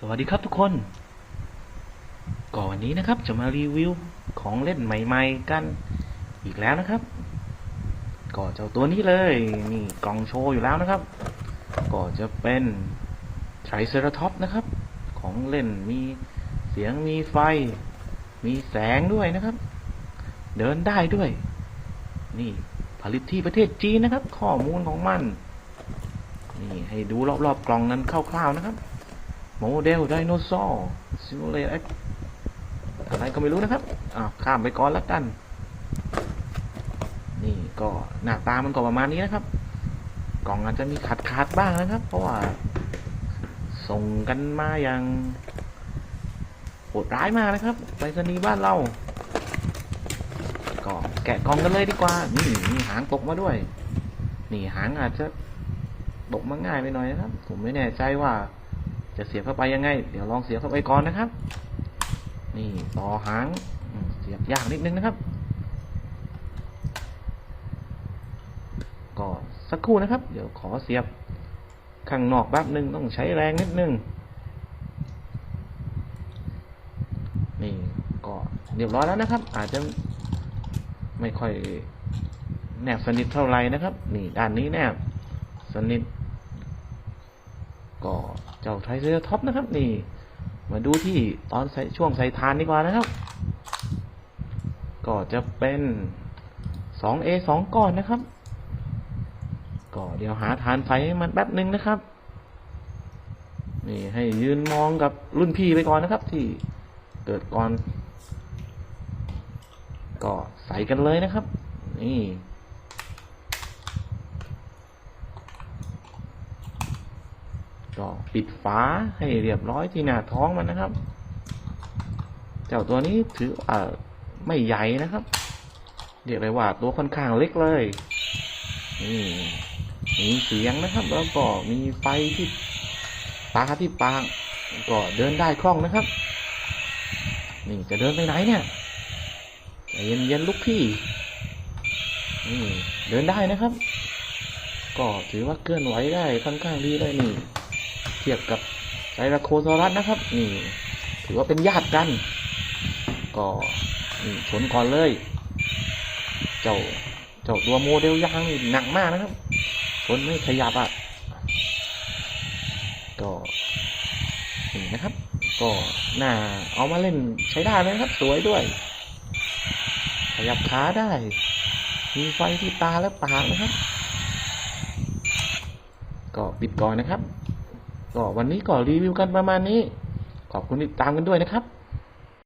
สวัสดีครับทุกคน ก่อนวันนี้นะครับจะมารีวิวของเล่นใหม่ๆกันอีกแล้วนะครับ ก็เจ้าตัวนี้เลยนี่กล่องโชว์อยู่แล้วนะครับ ก็จะเป็นไทรเซราท็อปนะครับ ของเล่นมีเสียงมีไฟ มีแสงด้วยนะครับ เดินได้ด้วย นี่ผลิตที่ประเทศจีนนะครับ ข้อมูลของมัน นี่ให้ดูรอบๆกล่องนั้นคร่าวๆนะครับ โมเดลไดโนเสาร์ซิมูเลตอะไรก็ไม่รู้นะครับอ้าวข้ามไปก่อนแล้วกัน นี่ก็หน้าตามันก็ประมาณนี้นะครับ กล่องอาจจะมีขาดขาดบ้างนะครับ เพราะว่า ส่งกันมาอย่างโหดร้ายมากนะครับไปรษณีย์บ้านเราก็แกะกล่องกันเลยดีกว่า นี่มีหางตกมาด้วย นี่หางอาจจะตกมาง่ายไปหน่อยนะครับ ผมไม่แน่ใจว่า จะเสียบเข้าไปยังไง เดี๋ยวลองเสียบเข้าไปก่อนนะครับ นี่ต่อหางเสียบยากนิดนึงนะครับ ก็สักครู่นะครับ เดี๋ยวขอเสียบข้างนอกแป๊บหนึ่งต้องใช้แรงนิดนึง นี่ก็เรียบร้อยแล้วนะครับ อาจจะไม่ค่อยแนบสนิทเท่าไหร่นะครับ นี่ด้านนี้แนบสนิท ก็เจ้าไทเซอร์ท็อปนะครับ นี่ มาดูที่ตอนช่วงใส่ทานดีกว่านะครับ ก็จะเป็น 2A 2 ก้อนนะครับ ก็เดี๋ยวหาฐานไฟให้มันแป๊บหนึ่งนะครับ นี่ให้ยืนมองกับรุ่นพี่ไปก่อนนะครับ ที่เกิดก่อน ก็ใส่กันเลยนะครับ นี่ ก็ปิดฝาให้เรียบร้อยที่หน้าท้องมันนะครับ เจ้าตัวนี้ถือว่าไม่ใหญ่นะครับ เรียกได้ว่าตัวค่อนข้างเล็กเลยนี่มีเสียงนะครับ แล้วก็มีไฟที่ตาที่ปากก็เดินได้คล่องนะครับ นี่จะเดินไปไหนเนี่ยเย็นเย็นลูกพี่นี่เดินได้นะครับ ก็ถือว่าเคลื่อนไหวได้ค่อนข้างดีเลยนี่ ทียบกับไซราโคโซรัสนะครับ นี่ถือว่าเป็นญาติกัน ก็นี่ชนก่อนเลย เจ้าเจ้าตัวโมเดลยางนี่หนักมากนะครับชนไม่ขยับอะก็นี่นะครับ ก็น่าเอามาเล่นใช้ได้เลยนะครับ สวยด้วย ขยับขาได้ มีไฟที่ตาและปากนะครับ ก็ปิดก่อนนะครับ ก็วันนี้ก็รีวิวกันประมาณนี้ ขอบคุณติดตามกันด้วยนะครับ